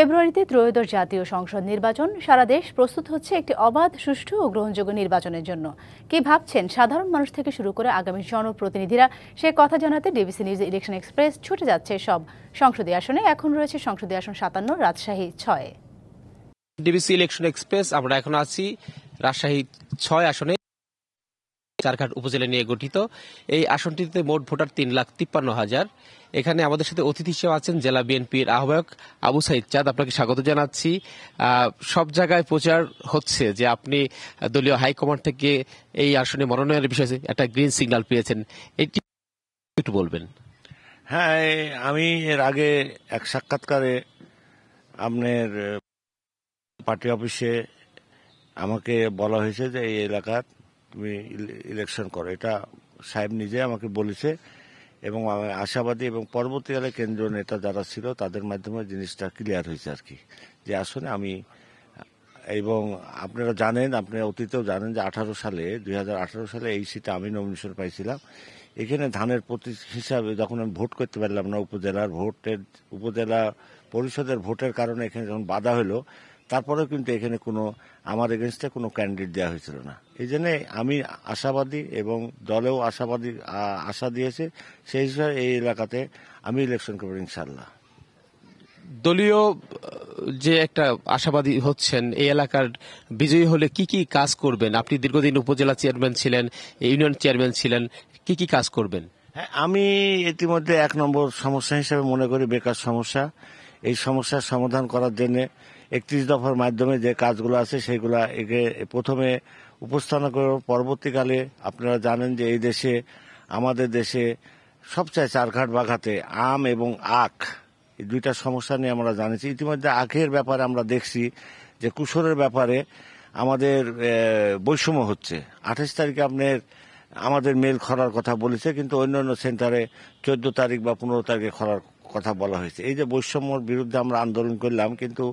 ফেব্রুয়ারিতে ত্রয়োদশ জাতীয় সংসদ নির্বাচন। সারা দেশ প্রস্তুত হচ্ছে একটি অবাধ, সুষ্ঠু ও গ্রহণযোগ্য নির্বাচনের জন্য। কি ভাবছেন সাধারণ মানুষ থেকে শুরু করে আগামী জনপ্রতিনিধিরা? সে কথা জানাতে ডিবিসি নিউজ ইলেকশন এক্সপ্রেস ছুটে যাচ্ছে সব। সংসদীয় আসনে এখন রয়েছে সংসদীয় আসন সাতান্ন, রাজশাহী ছয়। ডিবিসি ইলেকশন এক্সপ্রেস, আমরা এখন আছি রাজশাহী ছয় আসনে। চারঘাট উপজেলা নিয়ে গঠিত। এই আসনটিতে মোট ভোটার তিন লাখ তিপ্পান্ন হাজার। এখানে আমাদের সাথে অতিথি হিসেবে আছেন জেলা বিএনপির আহ্বায়ক আবু সাইদ চাঁদ। আপনাকে স্বাগত জানাচ্ছি। সব জায়গায় প্রচার হচ্ছে যে আপনি দলীয় হাইকমান্ড থেকে এই আসনে মনোনয়নের বিষয়ে একটা গ্রিন সিগন্যাল পেয়েছেন, এটি একটু বলবেন। হ্যাঁ আমি এর আগে এক সাক্ষাৎকারে আপনার পার্টি অফিসে আমাকে বলা হয়েছে যে এই এলাকার তুমি ইলে- ইলেকশন করো। এটা সাহেব নিজে আমাকে বলেছে এবং আশাবাদী এবং পরবর্তীকালে কেন্দ্রীয় নেতা যারা ছিল তাদের মাধ্যমে জিনিসটা ক্লিয়ার হয়েছে আর কি। যে আসলে আমি, এবং আপনারা জানেন আপনারা অতীতেও জানেন যে আঠারো সালে, দুই হাজার আঠারো সালে এই সিটে আমি নমিনেশন পাইছিলাম। এখানে ধানের প্রতীক হিসাবে যখন আমি ভোট করতে পারলাম না উপজেলার ভোটের, উপজেলা পরিষদের ভোটের কারণে এখানে যখন বাধা হলো তারপরেও কিন্তু এখানে কোনো আমার এগেনস্টে কোনো ক্যান্ডিডেট দেওয়া হয়েছিল না। এই জন্য আমি আশাবাদী এবং দলেও আশাবাদী আশা দিয়েছে সেই হিসাবে এই এলাকাতে আমি ইলেকশন করব ইনশাল্লাহ দলীয় যে একটা আশাবাদী হচ্ছেন এই এলাকার বিজয়ী হলে কি কি কাজ করবেন? আপনি দীর্ঘদিন উপজেলা চেয়ারম্যান ছিলেন ইউনিয়ন চেয়ারম্যান ছিলেন কি কি কাজ করবেন? হ্যাঁ আমি ইতিমধ্যে এক নম্বর সমস্যা হিসেবে মনে করি বেকার সমস্যা। এই সমস্যার সমাধান করার জন্য একত্রিশ দফার মাধ্যমে যে কাজগুলো আছে সেগুলা একে প্রথমে উপস্থাপনা করে পরবর্তীকালে আপনারা জানেন যে এই দেশে, আমাদের দেশে সবচেয়ে চারঘাট বাঘাতে আম এবং আখ, এই দুইটা সমস্যা নিয়ে আমরা জানিছি। ইতিমধ্যে আখের ব্যাপারে আমরা দেখছি যে কুশলের ব্যাপারে আমাদের বৈষম্য হচ্ছে। আঠাশ তারিখে আপনার আমাদের মেল খরার কথা বলেছে, কিন্তু অন্যান্য সেন্টারে চোদ্দ তারিখ বা পনেরো তারিখে খরার কথা বলা হয়েছে। এই যে বৈষম্যর বিরুদ্ধে আমরা আন্দোলন করলাম, কিন্তু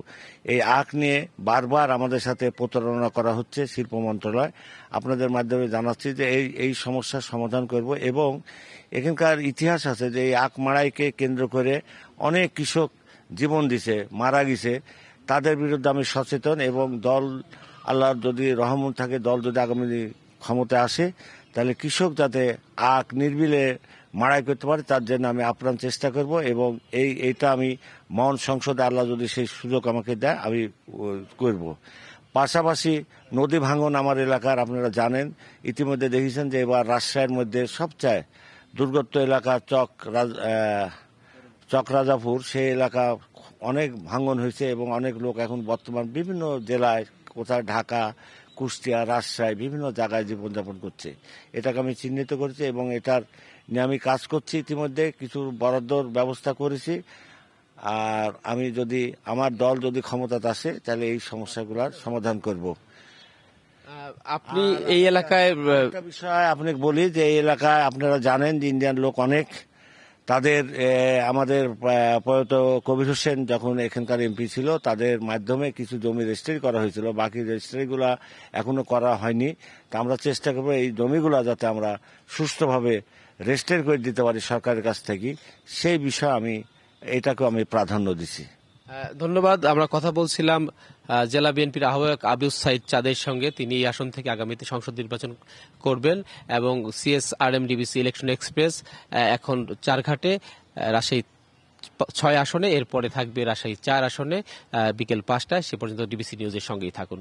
এই আখ নিয়ে বারবার আমাদের সাথে প্রতারণা করা হচ্ছে শিল্প মন্ত্রণালয়। আপনাদের মাধ্যমে জানাচ্ছি যে এই এই সমস্যার সমাধান করব এবং এখানকার ইতিহাস আছে যে এই আখ মারাইকে কেন্দ্র করে অনেক কৃষক জীবন দিছে, মারা গেছে। তাদের বিরুদ্ধে আমি সচেতন এবং দল আল্লাহর যদি রহমত থাকে, দল যদি আগামী ক্ষমতায় আসে তাহলে কৃষক যাতে আখ নির্বিলে মাড়াই করতে পারে তার জন্য আমি আপ্রাণ চেষ্টা করব এবং এই এইটা আমি মহান সংসদে আল্লাহ যদি সেই সুযোগ আমাকে দেয় আমি করব। পাশাপাশি নদী ভাঙন আমার এলাকার আপনারা জানেন ইতিমধ্যে দেখেছেন যে এবার রাজশাহীর মধ্যে সবচেয়ে দুর্গত এলাকা চক রাজ- আহ, চকরাজাপুর সেই এলাকা অনেক ভাঙন হয়েছে এবং অনেক লোক এখন বর্তমান বিভিন্ন জেলায় কোথায় ঢাকা কুষ্টিয়া রাজশাহী বিভিন্ন জায়গায় জীবনযাপন করছে। এটাকে আমি চিহ্নিত করেছি এবং এটার নিয়ে আমি কাজ করছি ইতিমধ্যে কিছু বরাদ্দর ব্যবস্থা করেছি। আর আমি যদি আমার দল যদি ক্ষমতাতে আসে তাহলে এই সমস্যাগুলোর সমাধান করব। আপনি এই এলাকায় বিষয় আপনাকে বলি যে এই এলাকায় আপনারা জানেন যে ইন্ডিয়ান লোক অনেক। তাদের আমাদের প্রয়াত কবির হোসেন যখন এখানকার এমপি ছিল, তাদের মাধ্যমে কিছু জমি রেজিস্ট্রি করা হয়েছিল। বাকি রেজিস্ট্রিগুলা এখনও করা হয়নি। তা আমরা চেষ্টা করব এই জমিগুলা যাতে আমরা সুস্থভাবে রেজিস্টার করে দিতে পারি সরকারের কাছ থেকে। সেই বিষয়ে আমি এটাকে আমি প্রাধান্য দিছি। ধন্যবাদ। আমরা কথা বলছিলাম জেলা বিএনপির আহ্বায়ক আবিউস সাইদ চাঁদের সঙ্গে। তিনি এই আসন থেকে আগামীতে সংসদ নির্বাচন করবেন এবং সিএসআরএম ডিবিসি ইলেকশন এক্সপ্রেস এখন চারঘাটে রাজশাহী ছয় আসনে, এরপরে থাকবে রাজশাহী চার আসনে বিকেল পাঁচটায়। সে পর্যন্ত ডিবিসি নিউজের সঙ্গেই থাকুন।